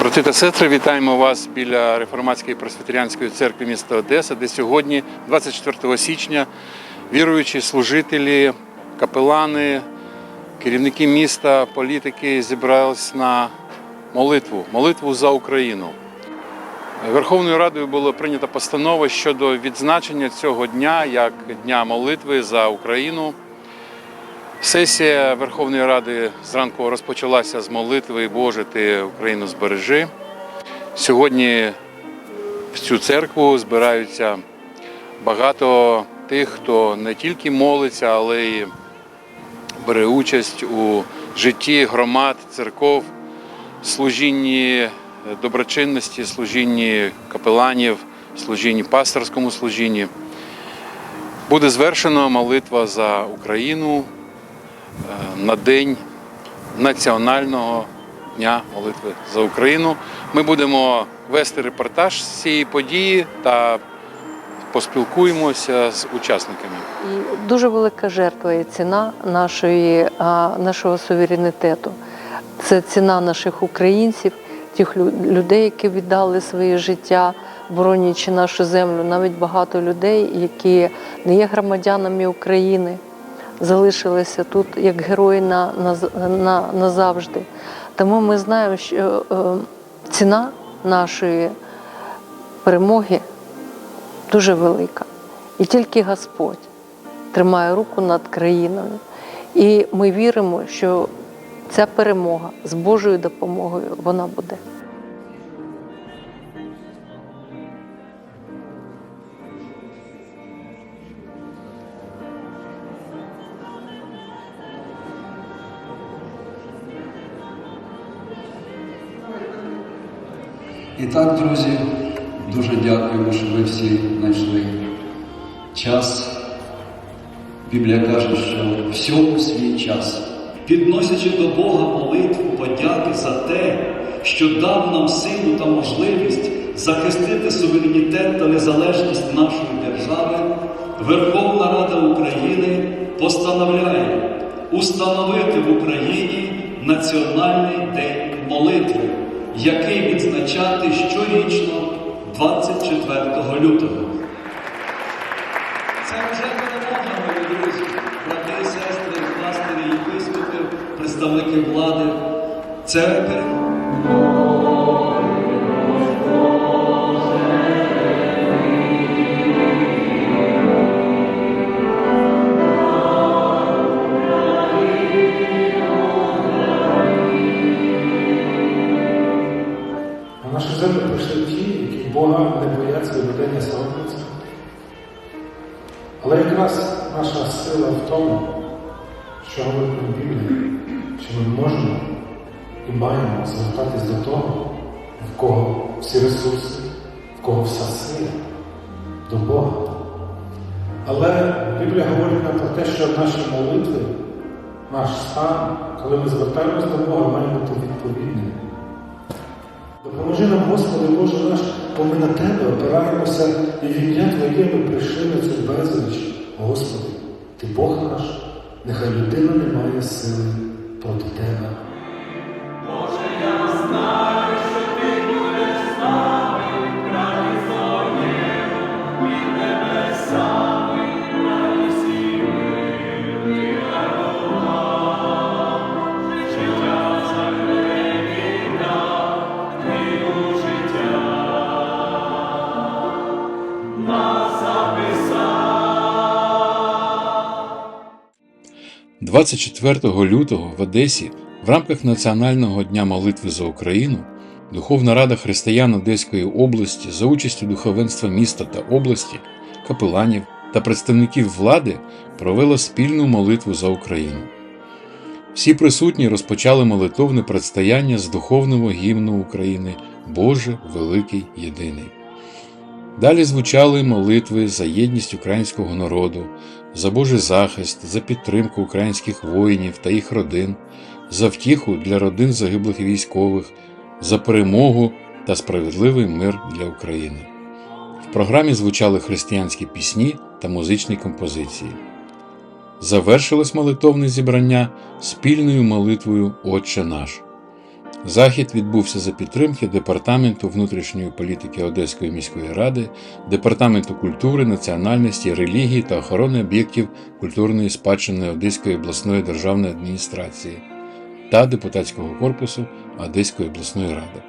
Брати та сестри, вітаємо вас біля реформатської пресвітеріанської церкви міста Одеса, де сьогодні, 24 січня, віруючі служителі, капелани, керівники міста, політики зібрались на молитву, молитву за Україну. Верховною Радою було прийнято постанова щодо відзначення цього дня як Дня молитви за Україну. Сесія Верховної Ради зранку розпочалася з молитви Боже, ти Україну збережи. Сьогодні в цю церкву збираються багато тих, хто не тільки молиться, але й бере участь у житті громад, церков, служінні доброчинності, служінні капеланів, служінні пасторському служінні. Буде звершено молитва за Україну на день національного дня молитви за Україну. Ми будемо вести репортаж з цієї події та поспілкуємося з учасниками. Дуже велика жертва і ціна нашої, нашого суверенітету. Це ціна наших українців, тих людей, які віддали своє життя, боронячи нашу землю. Навіть багато людей, які не є громадянами України, залишилися тут як герої на, на, на, назавжди. Тому ми знаємо, що е, ціна нашої перемоги дуже велика. І тільки Господь тримає руку над країною. І ми віримо, що ця перемога з Божою допомогою вона буде. І так, друзі, дуже дякуємо, що ви всі знайшли час. Біблія каже, що всьому свій час. підносячи до Бога молитву подяки за те, що дав нам силу та можливість захистити суверенітет та незалежність нашої держави, Верховна Рада України постановляє установити в Україні Національний день молитви, який відзначати щорічно 24 лютого. Це вже перемога, мої друзі, брати сестри, пастирі, єпископи, представники влади. Це перемога. Не бояться і. Але якраз наша сила в тому, що говорить Біблія, що ми можемо і маємо звертатись до того, в кого всі ресурси, в кого вся сила, до Бога. Але Біблія говорить нам про те, що наші молитви, наш стан, коли ми звертаємось до Бога, має бути відповідним. Допоможи нам, Господи, Боже наш, бо ми на Тебе опираємося і в ім'я Твоє ми прийшли на цю безліч. Господи, Ти Бог наш, нехай людина не має сили проти Тебе. – 24 лютого в Одесі в рамках Національного дня молитви за Україну Духовна Рада Християн Одеської області за участю духовенства міста та області, капеланів та представників влади провела спільну молитву за Україну. Всі присутні розпочали молитовне предстояння з духовного гімну України Боже Великий Єдиний. Далі звучали молитви за єдність українського народу, за Божий захист, за підтримку українських воїнів та їх родин, за втіху для родин загиблих військових, за перемогу та справедливий мир для України. В програмі звучали християнські пісні та музичні композиції. Завершилось молитовне зібрання спільною молитвою Отче наш. Захід відбувся за підтримки Департаменту внутрішньої політики Одеської міської ради, Департаменту культури, національності, релігії та охорони об'єктів культурної спадщини Одеської обласної державної адміністрації та депутатського корпусу Одеської обласної ради.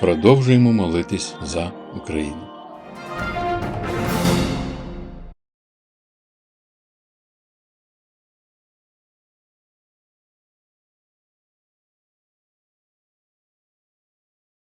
Продовжуємо молитись за Україну.